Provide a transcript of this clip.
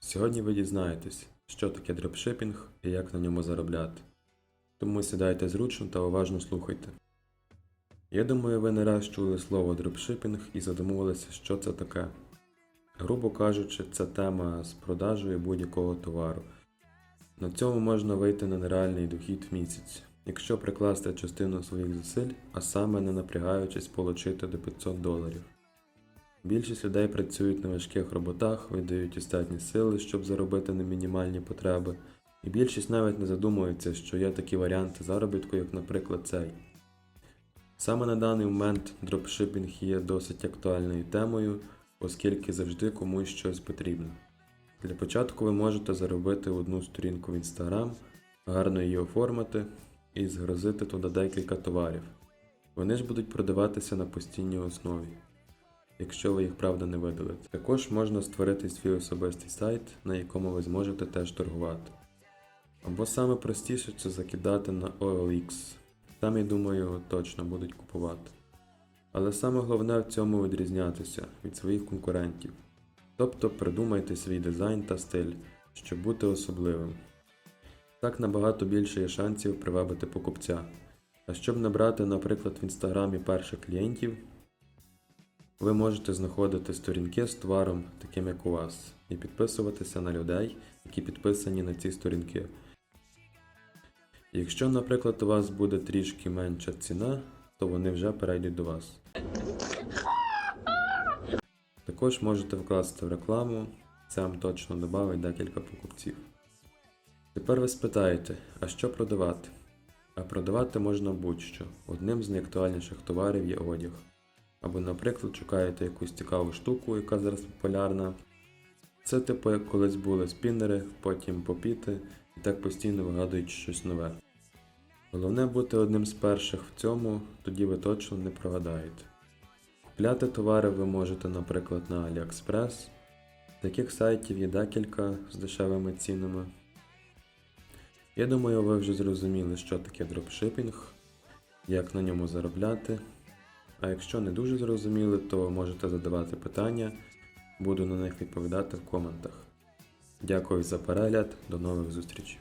Сьогодні ви дізнаєтесь, що таке дропшипінг і як на ньому заробляти. Тому сідайте зручно та уважно слухайте. Я думаю, ви не раз чули слово дропшипінг і задумувалися, що це таке. Грубо кажучи, це тема з продажею будь-якого товару. На цьому можна вийти на нереальний дохід в місяць, якщо прикласти частину своїх зусиль, а саме не напрягаючись получити до 500 доларів. Більшість людей працюють на важких роботах, видають істатні сили, щоб заробити на мінімальні потреби, і більшість навіть не задумується, що є такі варіанти заробітку, як, наприклад, цей. Саме на даний момент дропшипінг є досить актуальною темою, оскільки завжди комусь щось потрібно. Для початку ви можете заробити одну сторінку в Instagram, гарно її оформити і згрозити туди декілька товарів. Вони ж будуть продаватися на постійній основі якщо ви їх правда не видалите. Також можна створити свій особистий сайт, на якому ви зможете теж торгувати. Або саме простіше це закидати на OLX. Там, я думаю, точно будуть купувати. Але саме головне в цьому відрізнятися від своїх конкурентів. Тобто придумайте свій дизайн та стиль, щоб бути особливим. Так набагато більше є шансів привабити покупця. А щоб набрати, наприклад, в інстаграмі перших клієнтів, ви можете знаходити сторінки з товаром, таким як у вас, і підписуватися на людей, які підписані на ці сторінки. Якщо, наприклад, у вас буде трішки менша ціна, то вони вже перейдуть до вас. Також можете вкласти в рекламу, це вам точно додавить декілька покупців. Тепер ви спитаєте, а що продавати? А продавати можна будь-що. Одним з найактуальніших товарів є одяг. Або, наприклад, шукаєте якусь цікаву штуку, яка зараз популярна. Це типу як колись були спіннери, потім попіти і так постійно вигадують щось нове. Головне бути одним з перших в цьому, тоді ви точно не прогадаєте. Купляти товари ви можете, наприклад, на AliExpress. Таких сайтів є декілька з дешевими цінами. Я думаю, ви вже зрозуміли, що таке дропшипінг, як на ньому заробляти. А якщо не дуже зрозуміли, то можете задавати питання, буду на них відповідати в коментах. Дякую за перегляд, до нових зустрічей.